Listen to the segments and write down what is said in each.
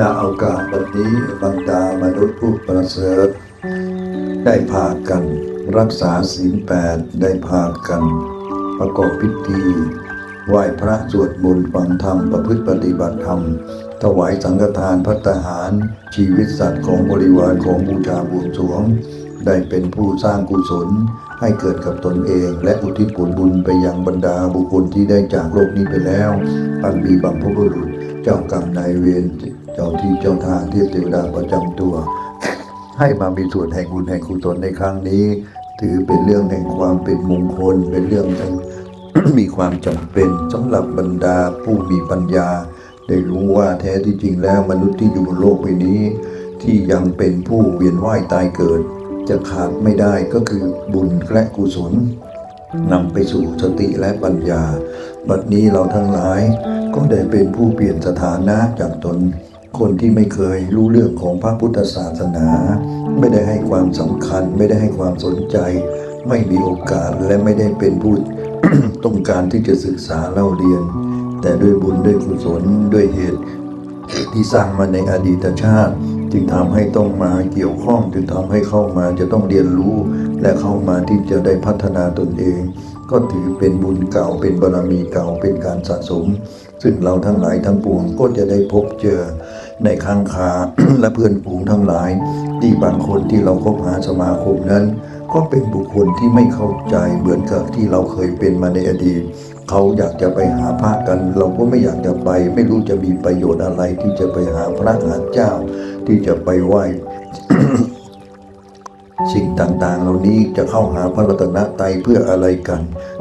ณโอกาสบัดนี้บรรดามนุษย์ผู้ประเสริฐ ได้พากันรักษาศีลแปดได้พากัน ประกอบพิธีไหว้พระสวดมนต์ฟังธรรมประพฤติปฏิบัติธรรม ถวายสังฆทานพัตหาร ชีวิตสัตว์ของบริวารของบูชาบวงสรวง ได้เป็นผู้สร้างกุศลให้เกิดกับตนเอง และอุทิศผลบุญไปยังบรรดาบุคคลที่ได้จากโลกนี้ไปแล้วอันมีบัมพบุรุษเจ้ากรรมนายเวร เจ้าที่เจ้าทางเทพเทวดาประจำตัว ให้มามีส่วนแห่งบุญแห่งกุศลในครั้งนี้ ถือเป็นเรื่องแห่งความเป็นมงคล เป็นเรื่องแห่งมีความจำเป็นสำหรับบรรดาผู้มีปัญญา ได้รู้ว่าแท้ที่จริงแล้วมนุษย์ที่อยู่บนโลกใบนี้ ที่ยังเป็นผู้เวียนว่ายตายเกิด จะขาดไม่ได้ก็คือบุญและกุศลนำไปสู่สติและปัญญา บัดนี้เราทั้งหลายก็ได้เป็นผู้เปลี่ยนสถานะจากตน คนที่ไม่เคยรู้เรื่องของพระพุทธศาสนา ไม่ได้ให้ความสำคัญ ไม่ได้ให้ความสนใจ ไม่มีโอกาสและไม่ได้เป็นผู้ต้องการที่จะศึกษาเล่าเรียน แต่ด้วยบุญด้วยกุศลด้วยเหตุที่สร้างมาในอดีตชาติ จึงทำให้ต้องมาเกี่ยวข้อง จึงทำให้เข้ามาจะต้องเรียนรู้ และเข้ามาที่จะได้พัฒนาตนเอง ก็ถือเป็นบุญเก่าเป็นบารมีเก่าเป็นการสะสม ซึ่งเราทั้งหลายทั้งปวงก็จะได้พบเจอ ในข้างคาและเพื่อนฝูงทั้งหลาย ที่บางคนที่เราคบหาสมาคมนั้น ก็เป็นบุคคลที่ไม่เข้าใจเหมือนกับที่เราเคยเป็นมาในอดีต เขาอยากจะไปหาพระกัน เราก็ไม่อยากจะไป ไม่รู้จะมีประโยชน์อะไรที่จะไปหาพระหาเจ้า ที่จะไปไหว้สิ่งต่างๆ เหล่านี้จะเข้าหาพระรัตนตรัยเพื่ออะไรกัน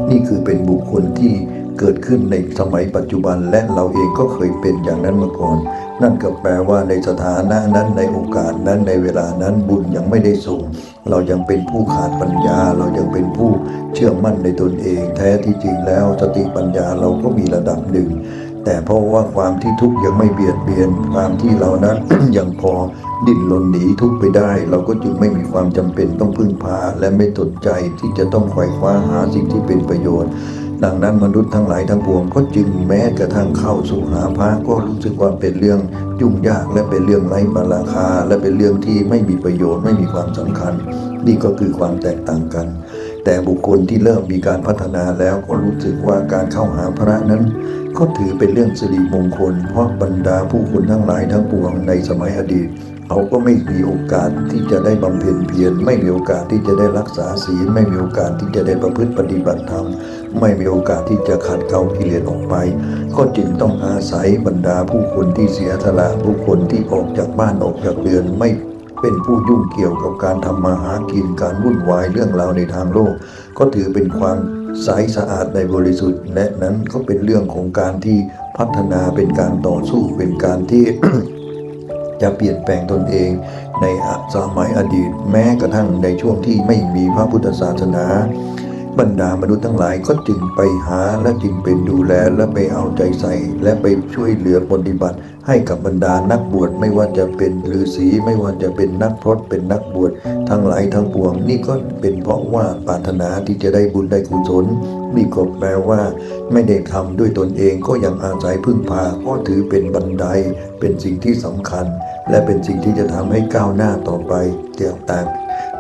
นี่คือเป็นบุคคลที่ เกิดขึ้นในสมัยปัจจุบันและเราเองก็เคยเป็นอย่างนั้นมาก่อน นั่นก็แปลว่าในสถานะนั้นในโอกาสนั้นในเวลานั้นบุญยังไม่ได้ส่ง เรายังเป็นผู้ขาดปัญญา เรายังเป็นผู้เชื่อมั่นในตนเอง แท้ที่จริงแล้วสติปัญญาเราก็มีระดับหนึ่งแต่เพราะว่าความที่ทุกข์ยังไม่เบียดเบียนความที่เรานั้นยังพอดิ้นรนหนีทุกข์ไปได้ เราก็จึงไม่มีความจำเป็นต้องพึ่งพา และไม่สนใจที่จะต้องไขว่คว้าหาสิ่งที่เป็นประโยชน์ ดังนั้นมนุษย์ทั้งหลายทั้งปวงก็จึงแม้กระทั่งเข้าสู่หาพระก็รู้สึกว่าเป็นเรื่องยุ่งยากและเป็นเรื่องไร้มาราคา และเป็นเรื่องที่ไม่มีประโยชน์ไม่มีความสำคัญ นี่ก็คือความแตกต่างกัน แต่บุคคลที่เริ่มมีการพัฒนาแล้วก็รู้สึกว่าการเข้าหาพระนั้น ก็ถือเป็นเรื่องสิริมงคล เพราะบรรดาผู้คนทั้งหลายทั้งปวงในสมัยอดีตเขาก็ไม่มีโอกาสที่จะได้บำเพ็ญเพียรไม่มีโอกาสที่จะได้รักษาศีลไม่มีโอกาสที่จะได้ประพฤติปฏิบัติธรรม ไม่มีโอกาสที่จะขัดเกลากิเลสออกไป ก็จึงต้องอาศัยบรรดาผู้คนที่เสียสละผู้คนที่ออกจากบ้านออกจากเรือนไม่เป็นผู้ยุ่งเกี่ยวกับการทำมาหากินการวุ่นวายเรื่องราวในทางโลก ก็ถือเป็นความใสสะอาดในบริสุทธิ์ และนั้นก็เป็นเรื่องของการที่พัฒนาเป็นการต่อสู้เป็นการที่จะเปลี่ยนแปลงตนเองในสมัยอดีต แม้กระทั่งในช่วงที่ไม่มีพระพุทธศาสนา บรรดามนุษย์ทั้งหลายก็จึงไปหาและจึงเป็นดูแลและไปเอาใจใส่ และไปช่วยเหลือปฏิบัติ ให้กับบรรดานักบวชไม่ว่าจะเป็นฤาษีไม่ว่าจะเป็นนักพรตเป็นนักบวชทั้งหลายทั้งปวง นี่ก็เป็นเพราะว่าปรารถนาที่จะได้บุญได้กุศลนี่ก็แปลว่า ไม่ได้ทำด้วยตนเองก็ยังอาศัยพึ่งพาก็ถือเป็นบันได เป็นสิ่งที่สำคัญ และเป็นสิ่งที่จะทำให้ก้าวหน้าต่อไปแตกต่าง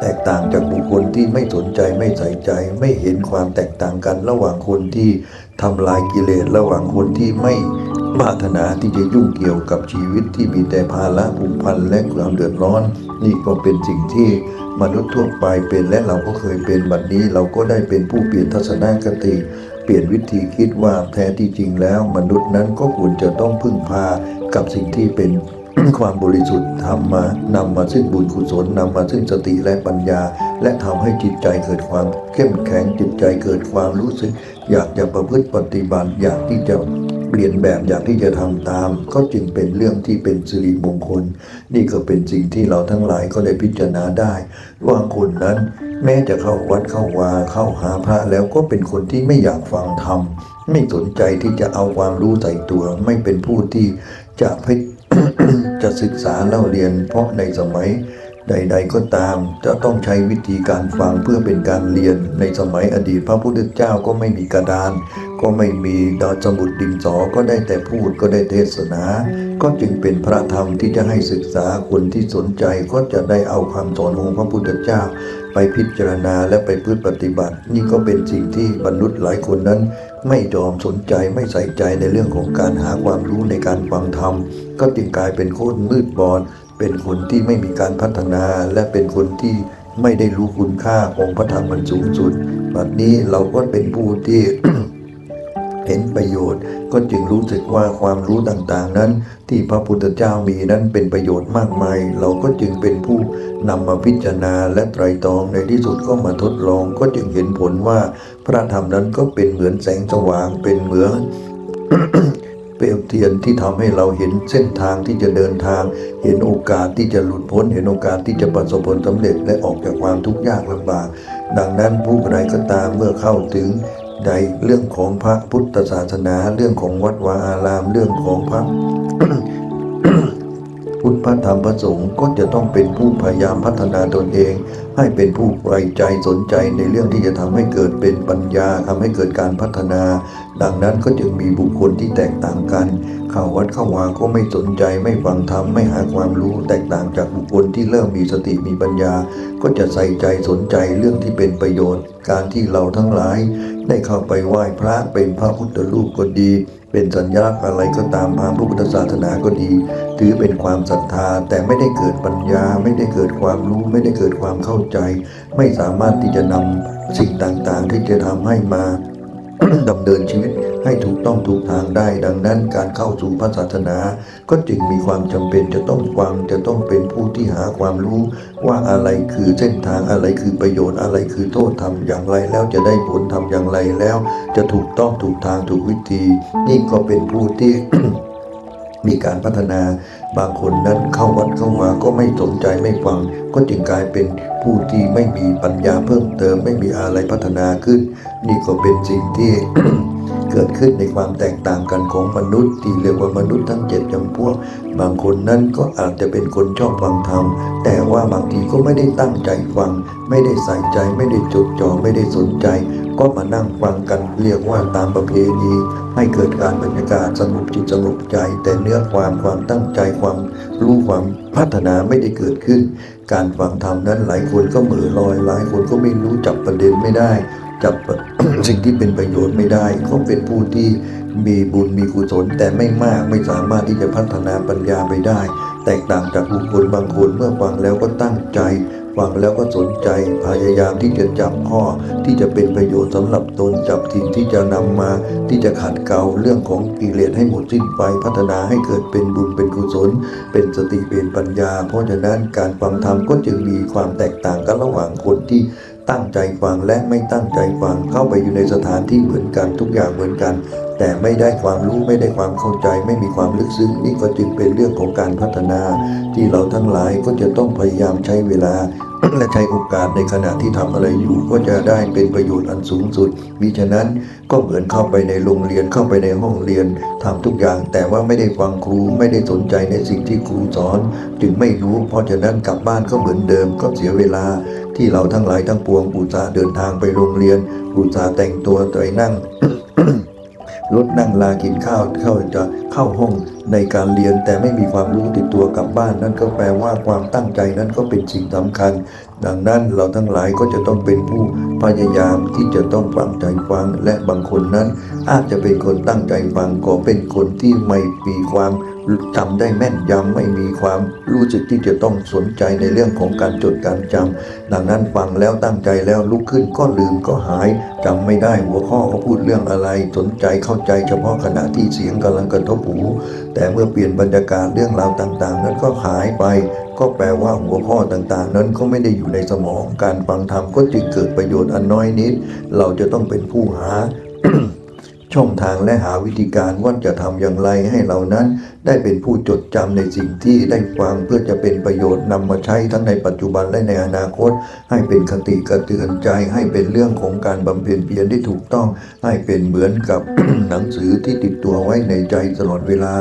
แตกต่างจากบุคคลที่ไม่สนใจไม่ใส่ใจ ไม่เห็นความแตกต่างกันระหว่างคนที่ทำลายกิเลสระหว่างคนที่ไม่ปรารถนาที่จะยุ่งเกี่ยวกับชีวิตที่มีแต่ภาระผูกพันและความเดือดร้อน นี่ก็เป็นสิ่งที่มนุษย์ทั่วไปเป็นและเราก็เคยเป็นบัดนี้ เราก็ได้เป็นผู้เปลี่ยนทัศนคติเปลี่ยนวิธีคิดว่าแท้ที่จริงแล้ว มนุษย์นั้นก็ควรจะต้องพึ่งพากับสิ่งที่เป็น ความบริสุทธิ์ทำมานำมาซึ่งบุญกุศลนำมาซึ่งสติและปัญญา และทำให้จิตใจเกิดความเข้มแข็งจิตใจเกิดความรู้สึก อยากจะประพฤติปฏิบัติอยากที่จะเปลี่ยนแบบอยากที่จะทำตาม ก็จึงเป็นเรื่องที่เป็นสิริมงคล นี่ก็เป็นสิ่งที่เราทั้งหลายก็ได้พิจารณาได้ ว่าคนนั้น แม้จะเข้าวัดเข้าวาเข้าหาพระแล้วก็เป็นคนที่ไม่อยากฟังธรรมไม่สนใจที่จะเอาความรู้ใส่ตัว ไม่เป็นผู้ที่จะพ จะศึกษาเล่าเรียน เพราะในสมัยใด ๆ ก็ตาม จะต้องใช้วิธีการฟังเพื่อเป็นการเรียน ในสมัยอดีตพระพุทธเจ้าก็ไม่มีกระดาน ก็ไม่มีดาวสมุดดินสอก็ได้แต่พูดก็ได้เทศนา ก็จึงเป็นพระธรรมที่จะให้ศึกษาคนที่สนใจก็จะได้เอาคำสอนของพระพุทธเจ้า ไปพิจารณาและไปพืชปฏิบัติ นี่ก็เป็นสิ่งที่มนุษย์หลายคนนั้น ไม่ยอมสนใจไม่ใส่ใจในเรื่องของการหาความรู้ในการฟังธรรม ก็จึงกลายเป็นคนมืดบอด เป็นคนที่ไม่มีการพัฒนาและเป็นคนที่ไม่ได้รู้คุณค่าของพระธรรมมันสูงสุดบัดนี้เราก็เป็นผู้ที่เห็นประโยชน์ก็จึงรู้สึกว่าความรู้ต่างๆนั้น ที่พระพุทธเจ้ามีนั้นเป็นประโยชน์มากมาย เราก็จึงเป็นผู้นำมาพิจารณาและไตรตรองในที่สุดก็มาทดลอง ก็จึงเห็นผลว่าพระธรรมนั้นก็เป็นเหมือนแสงสว่างเป็นเหมือน เปลวเทียนที่ทำให้เราเห็นเส้นทางที่จะเดินทาง เห็นโอกาสที่จะหลุดพ้น เห็นโอกาสที่จะประสบผลสำเร็จและออกจากความทุกข์ยากลำบาก ดังนั้นผู้ใดก็ตามเมื่อเข้าถึงในเรื่องของพระพุทธศาสนา เรื่องของวัดวาอารามเรื่องของพระพุทธพระธรรมพระสงฆ์ก็จะต้องเป็นผู้พยายามพัฒนาตนเอง ให้เป็นผู้ใฝ่ใจสนใจในเรื่องที่จะทำให้เกิดเป็นปัญญาทำให้เกิดการพัฒนา ดังนั้นก็จึงมีบุคคลที่แตกต่างกัน เข้าวัดเข้าวาก็ไม่สนใจไม่ฟังธรรมไม่หาความรู้แตกต่างจากบุคคลที่เริ่มมีสติมีปัญญา ก็จะใส่ใจสนใจเรื่องที่เป็นประโยชน์ การที่เราทั้งหลาย ได้เข้าไปไหว้พระเป็นพระพุทธรูปก็ดี เป็นสัญลักษณ์อะไรก็ตามทางพระพุทธศาสนาก็ดี ถือเป็นความศรัทธาแต่ไม่ได้เกิดปัญญา ไม่ได้เกิดความรู้ไม่ได้เกิดความเข้าใจ ไม่สามารถที่จะนำสิ่งต่างๆ ที่จะทำให้มา ดำเนินชีวิตให้ถูกต้องถูกทางได้ ดังนั้นการเข้าสู่พระศาสนา ก็จึงมีความจำเป็นจะต้องฟังจะต้องเป็นผู้ที่หาความรู้ว่าอะไรคือเส้นทางอะไรคือประโยชน์อะไรคือโทษทำอย่างไรแล้วจะได้ผลทำอย่างไรแล้ว จะถูกต้องถูกทางถูกวิธี นี่ก็เป็นผู้ที่มีการพัฒนา บางคนนั้นเข้าวัดเข้ามาก็ไม่สนใจไม่ฟัง ก็จึงกลายเป็นผู้ที่ไม่มีปัญญาเพิ่มเติม ไม่มีอะไรพัฒนาขึ้น นี่ก็เป็นสิ่งที่เกิดขึ้นในความแตกต่างกันของมนุษย์ ที่เรียกว่ามนุษย์ทั้งเจ็ดจำพวก บางคนนั้นก็อาจจะเป็นคนชอบฟังธรรม แต่ว่าบางทีก็ไม่ได้ตั้งใจฟัง ไม่ได้ใส่ใจ ไม่ได้จดจ่อไม่ได้สนใจ ก็มานั่งฟังกันเรียกว่าตามประเพณีให้เกิดการบรรยากาศสงบจิตสงบใจ แต่เนื้อความความตั้งใจความรู้ความพัฒนาไม่ได้เกิดขึ้น การฟังธรรมนั้นหลายคนก็เหมือลอยหลายคนก็ไม่รู้จับประเด็นไม่ได้ จับสิ่งที่เป็นประโยชน์ไม่ได้เขาเป็นผู้ที่มีบุญมีกุศลแต่ไม่มากไม่สามารถที่จะพัฒนาปัญญาไปได้ แตกต่างจากบุคคลบางคนเมื่อฟังแล้วก็ตั้งใจ ฟังแล้วก็สนใจพยายามที่จะจับข้อที่จะเป็นประโยชน์สำหรับตนจับสิ่งที่จะนำมาที่จะขัดเกลาเรื่องของกิเลสให้หมดสิ้นไปพัฒนาให้เกิดเป็นบุญเป็นกุศล เป็นสติเป็นปัญญา เพราะฉะนั้นการฟังธรรมก็จึงมีความแตกต่างกันระหว่างคนที่ตั้งใจฟังและไม่ตั้งใจฟังเข้าไปอยู่ในสถานที่เหมือนกันทุกอย่างเหมือนกัน แต่ไม่ได้ความรู้ไม่ได้ความเข้าใจ ไม่มีความลึกซึ้งนี่ก็จึงเป็นเรื่องของการพัฒนา ที่เราทั้งหลายก็จะต้องพยายามใช้เวลา และใช้โอกาสในขณะที่ทำอะไรอยู่ ก็จะได้เป็นประโยชน์อันสูงสุดมิฉะนั้นก็เหมือนเข้าไปในโรงเรียนเข้าไปในห้องเรียนทำทุกอย่าง แต่ว่าไม่ได้ฟังครูไม่ได้สนใจในสิ่งที่ครูสอน จึงไม่รู้ เพราะฉะนั้นกลับบ้านก็เหมือนเดิมก็เสียเวลา ที่เราทั้งหลายทั้งปวงอุตส่าห์เดินทางไปโรงเรียนอุตส่าห์แต่งตัวไปนั่ง ลดนั่งลากินข้าวเข้าจะเข้าห้องในการเรียน แต่ไม่มีความรู้ติดตัวกลับบ้าน นั่นก็แปลว่าความตั้งใจนั้นก็เป็นสิ่งสำคัญ ดังนั้นเราทั้งหลายก็จะต้องเป็นผู้พยายามที่จะต้องฟังใจฟัง และบางคนนั้น อาจจะเป็นคนตั้งใจฟังก็เป็นคนที่ไม่มีความ จำได้แม่นยำไม่มีความรู้สึกที่จะต้องสนใจในเรื่องของการจดการจำดังนั้นฟังแล้วตั้งใจแล้วลุกขึ้นก็ลืมก็หายจำไม่ได้หัวข้อเขาพูดเรื่องอะไร สนใจเข้าใจเฉพาะขณะที่เสียงกำลังกระทบหูแต่เมื่อเปลี่ยนบรรยากาศเรื่องราวต่าง ๆ นั้นก็หายไป ก็แปลว่าหัวข้อต่างๆ นั้นก็ไม่ได้อยู่ในสมองการฟังธรรมก็จึงเกิดประโยชน์อันน้อยนิด เราจะต้องเป็นผู้หาช่องทางและหาวิธีการว่าจะทำอย่างไรให้เรานั้นได้เป็นผู้จดจำในสิ่งที่ได้ฟังเพื่อจะเป็นประโยชน์นำมาใช้ทั้งในปัจจุบันและในอนาคต ให้เป็นคติกระเตือนใจ ให้เป็นเรื่องของการบำเพ็ญเพียรที่ถูกต้อง ให้เป็นเหมือนกับ หนังสือที่ติดตัวไว้ในใจตลอดเวลา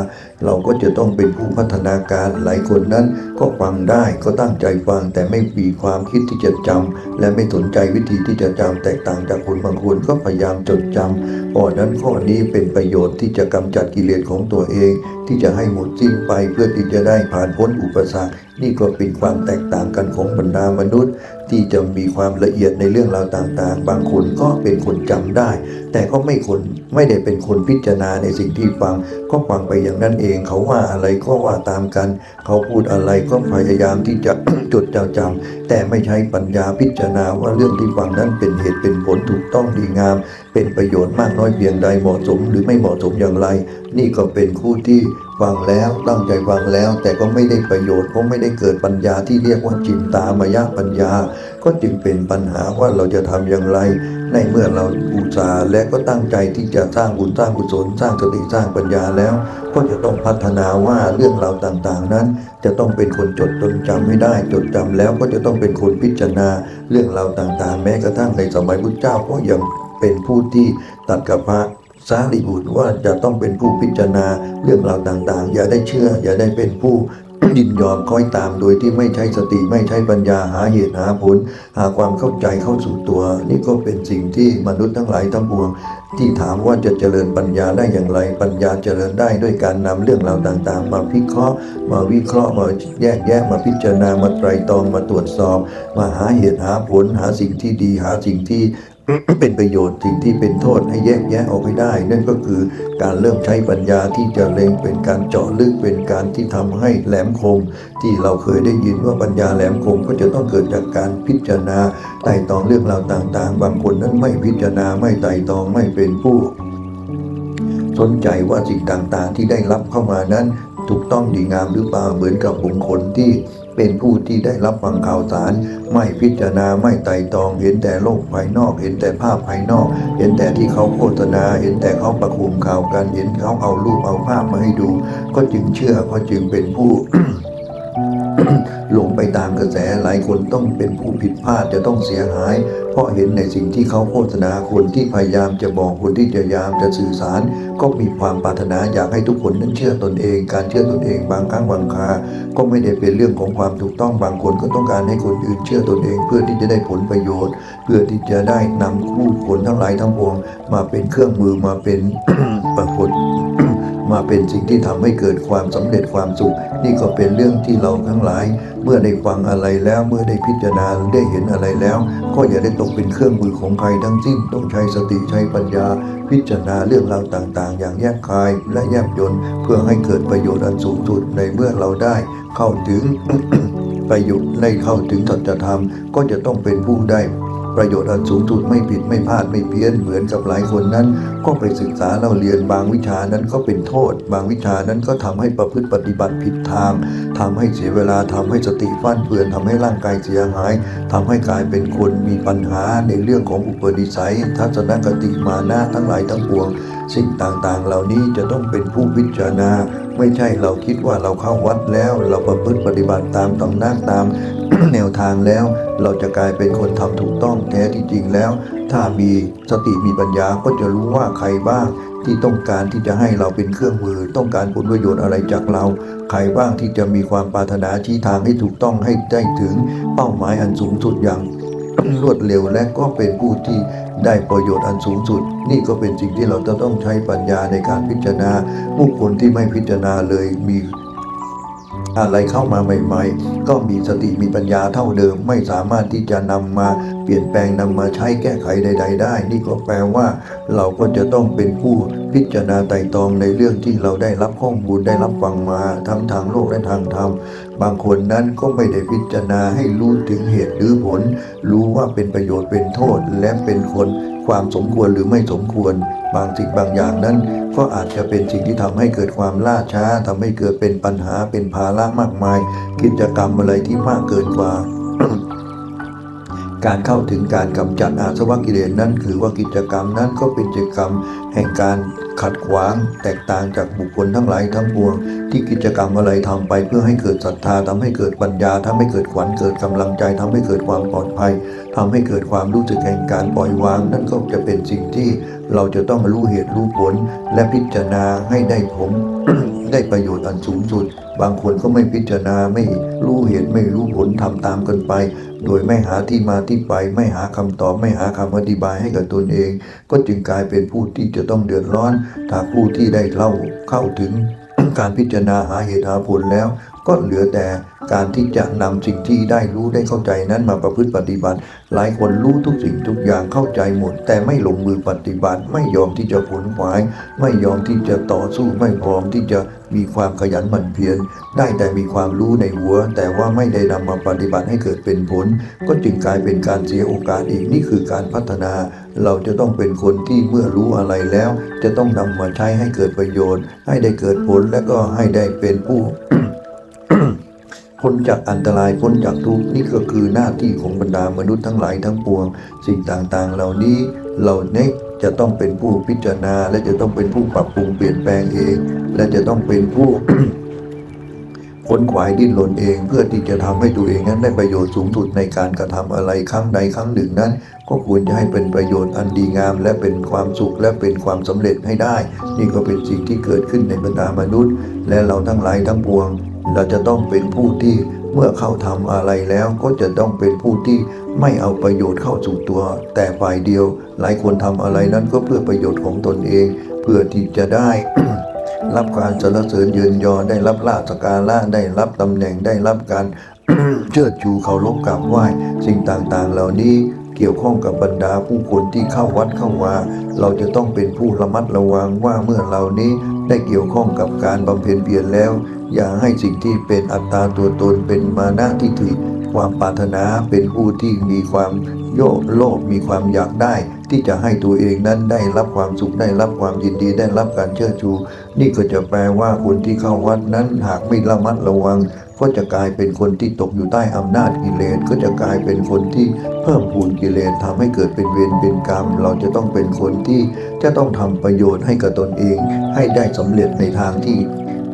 เราก็จะต้องเป็นผู้พัฒนาการหลายคนนั้น ก็ฟังได้ก็ตั้งใจฟังแต่ไม่มีความคิดที่จะจำและไม่สนใจวิธีที่จะจำแตกต่างจากคนบางคนก็พยายามจดจำเพราะฉะนั้นข้อนี้เป็นประโยชน์ที่จะกำจัดกิเลสของตัวเอง ที่จะให้หมดสิ้นไปเพื่อที่จะได้ผ่านพ้นอุปสรรค นี่ก็เป็นความแตกต่างกันของบรรดามนุษย์ ที่จะมีความละเอียดในเรื่องราวต่างๆ บางคนก็เป็นคนจำได้ แต่ก็ไม่คนไม่ได้เป็นคนพิจารณาในสิ่งที่ฟัง ก็ฟังไปอย่างนั้นเอง เขาว่าอะไรก็ว่าตามกัน เขาพูดอะไรก็พยายามที่จะจดจำจำแต่ไม่ใช้ปัญญาพิจารณาว่าเรื่องที่ฟังนั้นเป็นเหตุเป็นผลถูกต้องดีงาม เป็นประโยชน์มากน้อยเพียงใดเหมาะสม หรือไม่เหมาะสมอย่างไร นี่ก็เป็นคู่ที่ ฟังแล้วตั้งใจฟังแล้ว แต่ก็ไม่ได้ประโยชน์เพราะไม่ได้เกิดปัญญาที่เรียกว่าจินตามายะปัญญา ก็จึงเป็นปัญหาว่าเราจะทำอย่างไร ในเมื่อเราอุตสาห์และก็ตั้งใจที่จะสร้างบุญสร้างกุศลสร้างสติสร้างปัญญาแล้ว ก็จะต้องพัฒนาว่าเรื่องราวต่างๆ นั้น จะต้องเป็นคนจดจนจำไม่ได้ จดจำแล้วก็จะต้องเป็นคนพิจารณา เรื่องราวต่างๆ แม้กระทั่งในสมัยพุทธเจ้าก็ยังเป็นผู้ที่ตัดกับพระ สารีบุตรว่าจะต้องเป็นผู้พิจารณาเรื่องราวต่างๆ อย่าได้เชื่อ อย่าได้เป็นผู้ยินยอมคอยตามโดยที่ไม่ใช้สติไม่ใช้ปัญญาหาเหตุหาผล หาความเข้าใจเข้าสู่ตัว นี่ก็เป็นสิ่งที่มนุษย์ทั้งหลายทั้งปวง ที่ถามว่าจะเจริญปัญญาได้อย่างไร ปัญญาเจริญได้ด้วยการนำเรื่องราวต่างๆ มาพิเคราะห์ มาวิเคราะห์มาแยกแยะมาพิจารณามาไตรตรองมาตรวจสอบ มาหาเหตุหาผล หาสิ่งที่ดีหาสิ่งที่ เป็นประโยชน์สิ่งที่เป็นโทษให้แยกแยะออกให้ได้ นั่นก็คือการเริ่มใช้ปัญญาที่จะเล็งเป็นการเจาะลึกเป็นการที่ทำให้แหลมคม ที่เราเคยได้ยินว่าปัญญาแหลมคมก็จะต้องเกิดจากการพิจารณาไต่ตองเรื่องราวต่างๆ บางคนนั้นไม่พิจารณาไม่ไต่ตองไม่เป็นผู้ สนใจว่าสิ่งต่างๆ ที่ได้รับเข้ามานั้น ถูกต้องดีงามหรือเปล่าเหมือนกับบุคคลที่ เป็นผู้ที่ได้รับฟังข่าวสาร ไม่พิจารณาไม่ไต่ตอง เห็นแต่โลกภายนอก เห็นแต่ภาพภายนอก เห็นแต่ที่เขาโฆษณา เห็นแต่เขาประคุมข่าวกัน เห็นเขาเอารูปเอาภาพมาให้ดู ก็จึงเชื่อก็จึงเป็นผู้ หลงไปตามกระแสหลายคนต้องเป็นผู้ผิดพลาดจะต้องเสียหาย เพราะเห็นในสิ่งที่เขาโฆษณาคนที่พยายามจะบอกคนที่จะพยายามจะสื่อสาร ก็มีความปรารถนาอยากให้ทุกคนนั้นเชื่อตนเอง การเชื่อตนเองบางครั้งบางคราก็ไม่ได้เป็นเรื่องของความถูกต้องบางคนก็ต้องการให้คนอื่นเชื่อตนเอง เพื่อที่จะได้ผลประโยชน์ เพื่อที่จะได้นำผู้คนทั้งหลายทั้งปวงมาเป็นเครื่องมือมาเป็นปรากฏ มาเป็นสิ่งที่ทำให้เกิดความสำเร็จความสุข นี่ก็เป็นเรื่องที่เราทั้งหลาย เมื่อได้ฟังอะไรแล้วเมื่อได้พิจารณาหรือได้เห็นอะไรแล้ว ก็อย่าได้ตกเป็นเครื่องมือของใครทั้งสิ้นต้องใช้สติใช้ปัญญา พิจารณาเรื่องราวต่างๆ อย่างแยกคายและแยบยนต์เพื่อให้เกิดประโยชน์อันสูงสุดในเมื่อเราได้เข้าถึงประโยชน์ได้เข้าถึงสัจธรรมก็จะต้องเป็นผู้ได้ ประโยชน์อันสูงสุดไม่ผิดไม่พลาดไม่เพี้ยนเหมือนกับหลายคนนั้น ก็ไปศึกษาเราเรียนบางวิชานั้นก็เป็นโทษ บางวิชานั้นก็ทำให้ประพฤติปฏิบัติผิดทางทำให้เสียเวลาทำให้สติฟั่นเฟือนทำให้ร่างกายเสียหายทำให้กลายเป็นคนมีปัญหาในเรื่องของอุปนิสัย ทัศนคติมานะทั้งหลายทั้งปวง สิ่งต่างๆ เหล่านี้จะต้องเป็นผู้พิจารณา ไม่ใช่เราคิดว่าเราเข้าวัดแล้ว เราประพฤติปฏิบัติตามตำนักตาม แนวทางแล้ว เราจะกลายเป็นคนทำถูกต้องแท้ที่จริงแล้ว ถ้ามีสติมีปัญญาก็จะรู้ว่าใครบ้างที่ต้องการที่จะให้เราเป็นเครื่องมือ ต้องการผลประโยชน์อะไรจากเรา ใครบ้างที่จะมีความปรารถนาชี้ทางให้ถูกต้องให้ได้ถึงเป้าหมายอันสูงสุดอย่างรวดเร็วและก็เป็นผู้ที่ได้ประโยชน์อันสูงสุด นี่ก็เป็นสิ่งที่เราจะต้องใช้ปัญญาในการพิจารณา ผู้คนที่ไม่พิจารณาเลยมี อะไรเข้ามาใหม่ ๆ ก็มีสติมีปัญญาเท่าเดิมไม่สามารถที่จะนำมา ลี่ยนแปลงนำมาใช้แก้ไขใด ๆ ได้ นี่ก็แปลว่า เราก็จะต้องเป็นผู้พิจารณาไต่ตรองในเรื่องที่เราได้รับข้อมูลได้รับฟังมาทั้งทางโลกและทางธรรม บางคนนั้นก็ไม่ได้พิจารณาให้รู้ถึงเหตุหรือผล รู้ว่าเป็นประโยชน์เป็นโทษและเป็นคนความสมควรหรือไม่สมควร บางสิ่งบางอย่างนั้น ก็อาจจะเป็นสิ่งที่ทำให้เกิดความล่าช้าทำให้เกิดเป็นปัญหาเป็นภาระมากมาย กิจกรรมอะไรที่มากเกินกว่า การเข้าถึงการกำจัดอาสวะกิเลสนั้นคือว่ากิจกรรมนั้นก็เป็นกิจกรรม แห่งการขัดขวาง แตกต่างจากบุคคลทั้งหลายทั้งปวง ที่กิจกรรมอะไรทำไป เพื่อให้เกิดศรัทธาทำให้เกิดปัญญาทำให้เกิดขวัญเกิดกำลังใจทำให้เกิดความปลอดภัยทำให้เกิดความรู้สึกแห่งการปล่อยวาง นั่นก็จะเป็นสิ่งที่เราจะต้องรู้เหตุรู้ผล และพิจารณาให้ได้ผลได้ประโยชน์อันสูงสุด บางคนก็ไม่พิจารณาไม่รู้เหตุไม่รู้ผลทำตามกันไป โดยไม่หาที่มาที่ไป ไม่หาคำตอบ ไม่หาคำอธิบายให้กับตนเอง ก็จึงกลายเป็นผู้ที่จะต้องเดือดร้อนถ้าผู้ที่ได้เล่าเข้าถึงการพิจารณาหาเหตุหาผลแล้ว ก็เหลือแต่การที่จะนำสิ่งที่ได้รู้ได้เข้าใจนั้นมาประพฤติปฏิบัติ หลายคนรู้ทุกสิ่งทุกอย่างเข้าใจหมด แต่ไม่ลงมือปฏิบัติ ไม่ยอมที่จะผลขวาย ไม่ยอมที่จะต่อสู้ไม่พร้อมที่จะมีความขยันหมั่นเพียรได้แต่มีความรู้ในหัว แต่ว่าไม่ได้นำมาปฏิบัติให้เกิดเป็นผล ก็จึงกลายเป็นการเสียโอกาสอีกนี่คือการพัฒนา เราจะต้องเป็นคนที่เมื่อรู้อะไรแล้ว จะต้องนำมาใช้ให้เกิดประโยชน์ ให้ได้เกิดผลและก็ให้ได้เป็นผู้ พ้นจากอันตรายพ้นจากทุกข์นี่ก็คือหน้าที่ของบรรดามนุษย์ทั้งหลายทั้งปวง สิ่งต่างๆ เหล่านี้เราเนี่ยจะต้องเป็นผู้พิจารณา และจะต้องเป็นผู้ปรับปรุงเปลี่ยนแปลงเอง และจะต้องเป็นผู้ค้นขวายดิ้นรนเองเพื่อที่จะทำให้ตัวเองนั้นได้ประโยชน์สูงสุดในการกระทำอะไรครั้งใดครั้งหนึ่งนั้น ก็ควรจะให้เป็นประโยชน์อันดีงาม และเป็นความสุขและเป็นความสำเร็จให้ได้ นี่ก็เป็นสิ่งที่เกิดขึ้นในบรรดามนุษย์ และเราทั้งหลายทั้งปวง เราจะต้องเป็นผู้ที่เมื่อเข้าทำอะไรแล้วก็จะต้องเป็นผู้ที่ไม่เอาประโยชน์เข้าสู่ตัว แต่ฝ่ายเดียว หลายคนทำอะไรนั้นก็เพื่อประโยชน์ของตนเอง เพื่อที่จะได้ รับการสรรเสริญเยินยอได้รับลาสการะได้รับตำแหน่งได้รับการเชิดชูเคารพกราบไหว้สิ่งต่างๆ เหล่านี้เกี่ยวข้องกับบรรดาผู้คนที่เข้าวัดเข้าวาเราจะต้องเป็นผู้ระมัดระวังว่าเมื่อเรานี้ได้เกี่ยวข้องกับการบำเพ็ญเพียรแล้ว อย่าให้สิ่งที่เป็นอัตตาตัวตนเป็นมานะทิฏฐิความปรารถนาเป็นผู้ที่มีความโยโลภมีความอยากได้ ที่จะให้ตัวเองนั้นได้รับความสุขได้รับความยินดีได้รับการเชิดชู นี่ก็จะแปลว่าคนที่เข้าวัดนั้นหากไม่ระมัดระวัง ก็จะกลายเป็นคนที่ตกอยู่ใต้อำนาจกิเลสก็จะกลายเป็นคนที่เพิ่มพูนกิเลสทำให้เกิดเป็นเวรเป็นกรรม เราจะต้องเป็นคนที่จะต้องทำประโยชน์ให้กับตนเอง ให้ได้สำเร็จในทางที่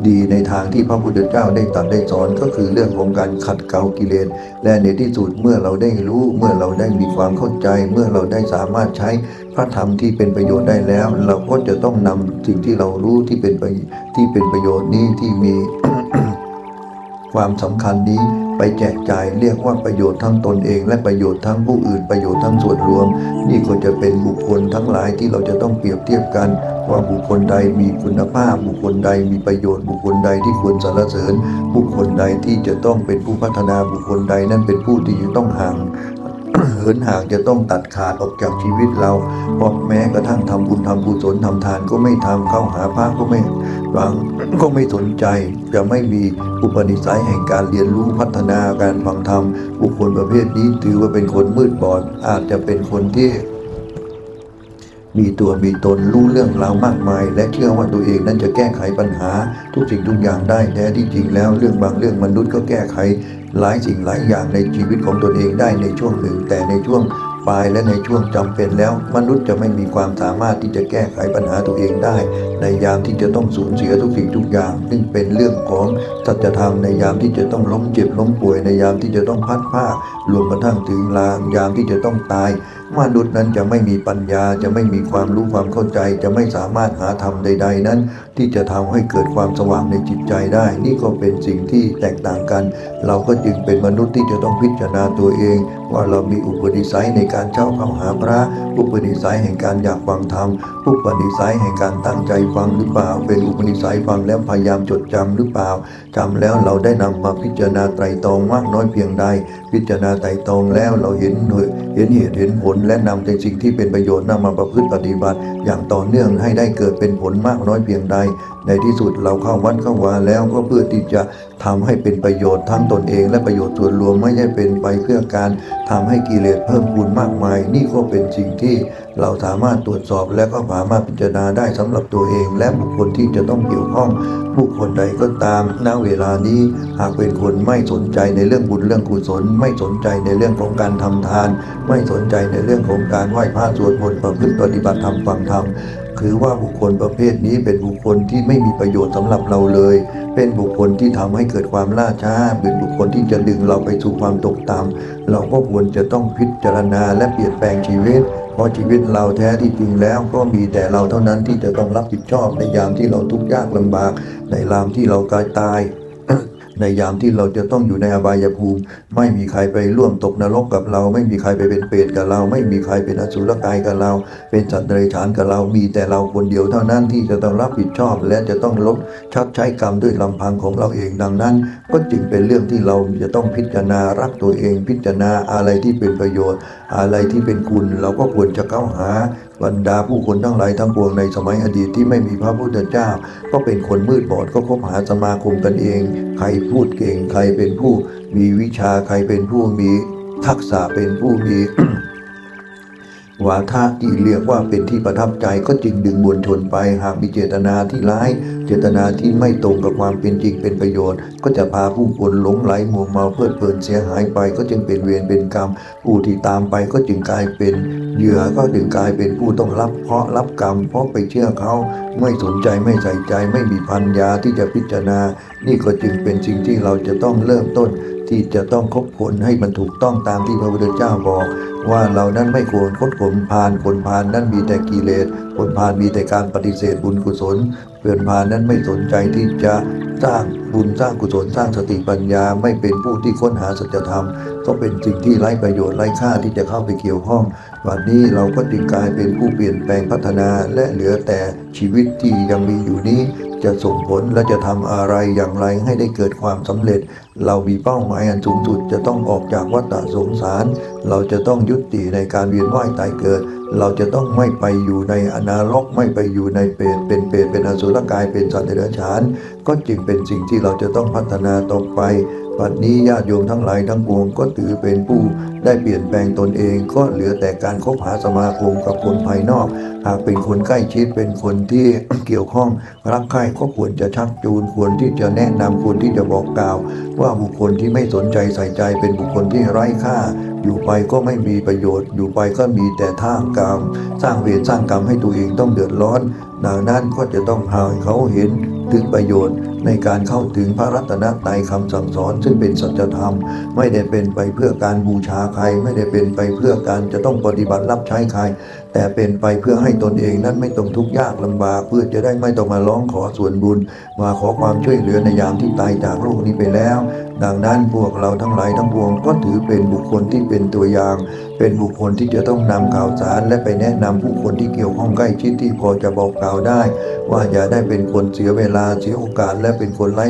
ดีในทางที่พระพุทธเจ้าได้ตรัสได้สอนก็คือเรื่องของการขัดเกลากิเลสและในที่สุดเมื่อเราได้รู้ เมื่อเราได้มีความเข้าใจ เมื่อเราได้สามารถใช้พระธรรมที่เป็นประโยชน์ได้แล้ว เราก็จะต้องนำสิ่งที่เรารู้ที่เป็นปที่เป็นประโยชน์นี้ที่มีความสำคัญนี้ไปแจกจ่ายเรียกว่าประโยชน์ทั้งตนเอง และประโยชน์ทั้งผู้อื่นประโยชน์ทั้งส่วนรวม นี่ก็จะเป็นบุคคลทั้งหลายที่เราจะต้องเปรียบเทียบกัน ว่าบุคคลใดมีคุณภาพ บุคคลใดมีประโยชน์ บุคคลใดที่ควรสรรเสริญ บุคคลใดที่จะต้องเป็นผู้พัฒนาบุคคลใดนั้นเป็นผู้ที่จะต้องห่างเหินห่างจะต้องตัดขาดออกจากชีวิตเรา เพราะแม้กระทั่งทำบุญทำกุศลทำทานก็ไม่ทำเข้าหาพระก็ไม่ฟังก็ไม่สนใจ จะไม่มีอุปนิสัยแห่งการเรียนรู้พัฒนาการฟังธรรมบุคคลประเภทนี้ถือว่าเป็นคนมืดบอดอาจจะเป็นคนที่ มีตัวมีตนรู้เรื่องราวมากมาย และเชื่อว่าตัวเองนั้นจะแก้ไขปัญหา ทุกสิ่งทุกอย่างได้แท้ที่จริงแล้วเรื่องบางเรื่องมนุษย์ก็แก้ไข หลายสิ่งหลายอย่างในชีวิตของตนเองได้ในช่วงหนึ่ง แต่ในช่วงปลายและในช่วงจำเป็นแล้ว มนุษย์จะไม่มีความสามารถที่จะแก้ไขปัญหาตัวเองได้ ในยามที่จะต้องสูญเสียทุกสิ่งทุกอย่าง ซึ่งเป็นเรื่องของสัจธรรมในยามที่จะต้องล้มเจ็บล้มป่วยในยามที่จะต้องพัดผ้ารวมกระทั่งถึงลางยามที่จะต้องตาย มนุษย์นั้นจะไม่มีปัญญาจะไม่มีความรู้ความเข้าใจ จะไม่สามารถหาธรรมใด ๆ นั้น ที่จะทำให้เกิดความสว่างในจิตใจได้ นี่ก็เป็นสิ่งที่แตกต่างกัน เราก็จึงเป็นมนุษย์ที่จะต้องพิจารณาตัวเอง ว่าเรามีอุปนิสัยในการเช่าเข้าหาพระ อุปนิสัยแห่งการอยากฟังธรรม อุปนิสัยแห่งการตั้งใจฟังหรือเปล่า เป็นอุปนิสัยฟังแล้วพยายามจดจำหรือเปล่าจำแล้วเราได้นำมาพิจารณาไตรตรองมากน้อยเพียงใด พิจารณาไตรตรองแล้วเราเห็นหน่วยเห็นเหตุเห็นผลและนำในสิ่งที่เป็นประโยชน์นำมาประพฤติปฏิบัติ อย่างต่อเนื่องให้ได้เกิดเป็นผลมากน้อยเพียงใดในที่สุดเราเข้าวัดเข้าวาแล้วก็เพื่อที่จะทำให้เป็นประโยชน์ทั้งตนเองและประโยชน์ส่วนรวมไม่ใช่เป็นไปเพื่อการทำให้กิเลสเพิ่มพูนมากมาย นี่ก็เป็นสิ่งที่เราสามารถตรวจสอบและก็สามารถพิจารณาได้สำหรับตัวเอง และบุคคลที่จะต้องเกี่ยวข้องผู้คนใดก็ตามณเวลานี้หากเป็นคนไม่สนใจในเรื่องบุญเรื่องกุศล ไม่สนใจในเรื่องของการทำทาน ไม่สนใจในเรื่องของการไหว้พระสวดมนต์ประพฤติปฏิบัติธรรมฟังธรรม คือว่าบุคคลประเภทนี้เป็นบุคคลที่ไม่มีประโยชน์สำหรับเราเลย เป็นบุคคลที่ทำให้เกิดความล่าช้า เป็นบุคคลที่จะดึงเราไปสู่ความตกต่ำเราก็ควรจะต้องพิจารณาและเปลี่ยนแปลงชีวิตเพราะชีวิตเราแท้ที่จริงแล้วก็มีแต่เราเท่านั้นที่จะต้องรับผิดชอบในยามที่เราทุกข์ยากลำบาก ในยามที่เรากายตาย ในยามที่เราจะต้องอยู่ในอบายภูมิ ไม่มีใครไปร่วมตกนรกกับเรา ไม่มีใครไปเป็นเปรตกับเรา ไม่มีใครเป็นอสุรกายกับเรา เป็นสัตว์เดรัจฉานกับเรา มีแต่เราคนเดียวเท่านั้นที่จะต้องรับผิดชอบ และจะต้องลดชัดใช้กรรมด้วยลำพังของเราเองดังนั้น ก็จึงเป็นเรื่องที่เราจะต้องพิจารณารักตัวเอง พิจารณาอะไรที่เป็นประโยชน์ อะไรที่เป็นคุณเราก็ควรจะเข้าหา บรรดาผู้คนทั้งหลายทั้งปวงในสมัยอดีตที่ไม่มีพระพุทธเจ้า ก็เป็นคนมืดบอดก็คบหาสมาคมกันเอง ใครพูดเก่งใครเป็นผู้มีวิชาใครเป็นผู้มีทักษะเป็นผู้มีวาทะที่เรียกว่าเป็นที่ประทับใจก็จึงดึงมวลชนไป หากมีเจตนาที่ร้าย เจตนาที่ไม่ตรงกับความเป็นจริงเป็นประโยชน์ ก็จะพาผู้คนหลงไหลมัวเมาเพลิดเพลินเสียหายไป ก็จึงเป็นเวรเป็นกรรมผู้ที่ตามไปก็จึงกลายเป็น เหยื่อก็จึงกลายเป็นผู้ต้องรับเพราะรับกรรม เพราะไปเชื่อเขาไม่สนใจไม่ใส่ใจ ไม่มีปัญญาที่จะพิจารณา นี่ก็จึงเป็นสิ่งที่เราจะต้องเริ่มต้น ที่จะต้องคบคนให้มันถูกต้องตามที่พระพุทธเจ้าบอก ว่าเรานั้นไม่ควรคดขนพานคนพานนั้นมีแต่กิเลสคนพานมีแต่การปฏิเสธบุญกุศลเพื่อนพานนั้นไม่สนใจที่จะสร้างบุญสร้างกุศลสร้างสติปัญญา ไม่เป็นผู้ที่ค้นหาสัจธรรม ก็เป็นสิ่งที่ไร้ประโยชน์ไร้ค่าที่จะเข้าไปเกี่ยวข้อง วันนี้เราก็จึงกลายเป็นผู้เปลี่ยนแปลงพัฒนาและเหลือแต่ชีวิตที่ยังมีอยู่นี้ จะส่งผลและจะทำอะไรอย่างไรให้ได้เกิดความสำเร็จ เรามีเป้าหมายอันสูงสุดจะต้องออกจากวัฏสงสาร เราจะต้องยุติในการเวียนว่ายตายเกิด เราจะต้องไม่ไปอยู่ในอนารกไม่ไปอยู่ในเปรตเป็นเปรตเป็นอสุรกายเป็นสัตว์เดรัจฉาน ก็จึงเป็นสิ่งที่เราจะต้องพัฒนาต่อไป วันนี้ญาติโยมทั้งหลายทั้งปวงก็ถือเป็นผู้ได้เปลี่ยนแปลงตนเอง ก็เหลือแต่การคบหาสมาคมกับคนภายนอก หากเป็นคนใกล้ชิดเป็นคนที่เกี่ยวข้องรักใคร่ก็ควรจะชักจูงควรที่จะแนะนำควรที่จะบอกกล่าว ว่าบุคคลที่ไม่สนใจใส่ใจเป็นบุคคลที่ไร้ค่า อยู่ไปก็ไม่มีประโยชน์ อยู่ไปก็มีแต่ท่ากรรม สร้างเวรสร้างกรรมให้ตัวเองต้องเดือดร้อน ดังนั้นก็จะต้องหาให้เขาเห็นถึงประโยชน์ในการเข้าถึงพระรัตนตรัยคำสั่งสอน ซึ่งเป็นสัจธรรม ไม่ได้เป็นไปเพื่อการบูชาใคร ไม่ได้เป็นไปเพื่อการจะต้องปฏิบัติรับใช้ใคร แต่เป็นไปเพื่อให้ตนเองนั้นไม่ต้องทุกข์ยากลำบาก เพื่อจะได้ไม่ต้องมาร้องขอส่วนบุญ มาขอความช่วยเหลือในยามที่ตายจากโลกนี้ไปแล้ว ดังนั้นพวกเราทั้งหลายทั้งปวงก็ถือเป็นบุคคลที่เป็นตัวอย่าง เป็นบุคคลที่จะต้องนำข่าวสารและไปแนะนำผู้คนที่เกี่ยวข้องใกล้ชิดที่พอจะบอกกล่าวได้ ว่าอย่าได้เป็นคนเสียเวลาเสียโอกาสและเป็นคนไร้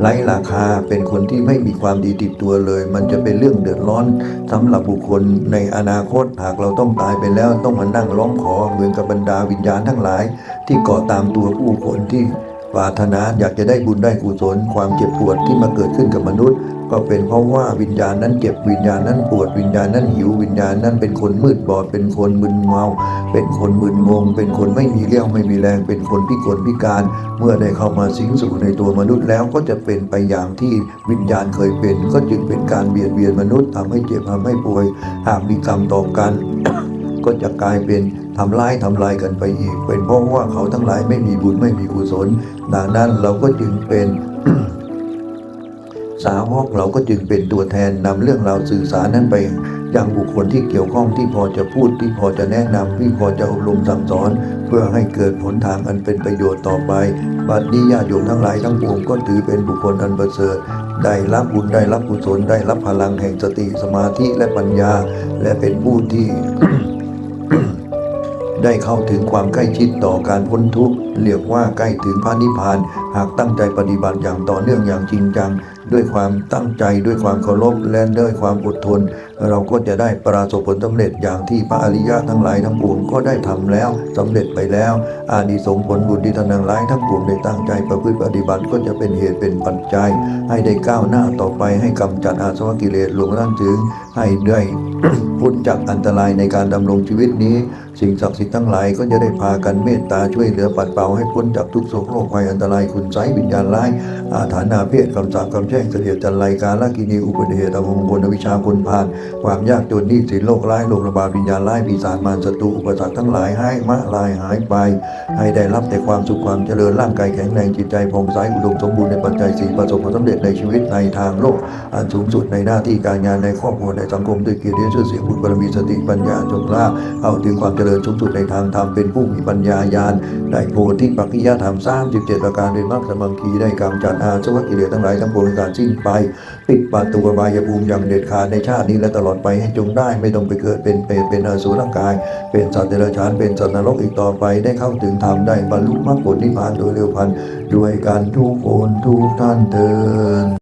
ไร้ราคาเป็นคนที่ไม่มีความดีติดตัวเลย มันจะเป็นเรื่องเดือดร้อนสำหรับบุคคลในอนาคตหากเราต้องตายไปแล้วต้องมานั่งร้องขอเหมือนกับบรรดาวิญญาณทั้งหลาย ที่เกาะตามตัวผู้คนที่ ปรารถนาอยากจะได้บุญได้กุศลความเจ็บปวดที่มาเกิดขึ้นกับมนุษย์ ก็เป็นเพราะว่าวิญญาณนั้นเจ็บวิญญาณนั้นปวดวิญญาณนั้นหิววิญญาณนั้นเป็นคนมืดบอดเป็นคนมึนเมา เป็นคนมึนงง เป็นคนไม่มีเรี่ยวไม่มีแรง เป็นคนพิกลพิการ เมื่อได้เข้ามาสิงสู่ในตัวมนุษย์แล้วก็จะเป็นไปอย่างที่วิญญาณเคยเป็น ก็จึงเป็นการเบียดเบียนมนุษย์ทำให้เจ็บทำให้ป่วยหากมีกรรมต่อกัน ก็จะกลายเป็น ทำร้ายทำลายกันไปอีก เป็นเพราะว่าเขาทั้งหลายไม่มีบุญไม่มีกุศล ดังนั้นเราก็จึงเป็นสาวกเราก็จึงเป็นตัวแทนนำเรื่องราวสื่อสารนั้นไปยังบุคคลที่เกี่ยวข้องที่พอจะพูดที่พอจะแนะนำที่พอจะอบรมสั่งสอน เพื่อให้เกิดผลทางอันเป็นประโยชน์ต่อไป บัดนี้ญาติโยมทั้งหลายทั้งปวงก็ถือเป็นบุคคลอันประเสริฐได้รับบุญได้รับกุศลได้รับพลังแห่งสติสมาธิและปัญญา และเป็นผู้ที่ ได้เข้าถึงความใกล้ชิดต่อการพ้นทุกข์เรียกว่าใกล้ถึงพระนิพพาน หากตั้งใจปฏิบัติอย่างต่อเนื่องอย่างจริงจัง ด้วยความตั้งใจด้วยความเคารพและด้วยความอดทน เราก็จะได้ประสบผลสำเร็จอย่างที่พระอริยะทั้งหลายทั้งปวงก็ได้ทำแล้วสำเร็จไปแล้ว อานิสงส์ผลบุญที่ท่านทั้งหลายทั้งปวงได้ตั้งใจประพฤติปฏิบัติก็จะเป็นเหตุเป็นปัจจัย ให้ได้ก้าวหน้าต่อไปให้กำจัดอาสวะกิเลสหลงร่างถึง ให้ได้พ้นจากอันตรายในการดำรงชีวิตนี้สิ่งศักดิ์สิทธิ์ทั้งหลายก็จะได้พากันเมตตาช่วยเหลือปัดเป่าให้พ้นจากทุกโศกโรคภัยอันตรายคุณไสยวิญญาณร้ายอาถรรพ์อาเพศคำสาปคำแช่งเสลียดจันไรการละกินีอุบัติเหตุอมงคลวิชาคนพาลความยากจนนี้สินโรคร้ายโรคระบาดวิญญาณร้ายปีศาจมารศัตรูอุปสรรคทั้งหลายให้มะลายหายไป ให้ได้รับแต่ความสุขความเจริญร่างกายแข็งแรงจิตใจผ่องใสอุดมสมบูรณ์ในปัจจัยสี่ประสบผลสำเร็จในชีวิตในทางโลกอันสูงสุดในหน้าที่การงานในครอบครัวในสังคมด้วยเกียรติชื่อเสียงบุญบารมีสติปัญญาจงกล้าเอาถึงความเจริญสูงสุดในทางธรรมเป็นผู้มีปัญญาญาณได้โพธิปักขิยธรรมสามสิบเจ็ดประการเป็นมรรคสมังคีได้กำจัดอาสวะกิเลสทั้งหลายทั้งปวงการสิ้นไป ปิดประตูบายภูมิอย่างเด็ดขาดในชาตินี้และตลอดไปให้จงได้ไม่ต้องไปเกิดเป็นเปรตเป็นอสุรกาย เป็นสัตว์เดรัจฉานเป็นสัตว์นรกอีกต่อไปได้เข้าถึงธรรมได้บรรลุมรรคผลนิพพานโดยเร็วพันด้วยการทุกคนทุกท่านเถิด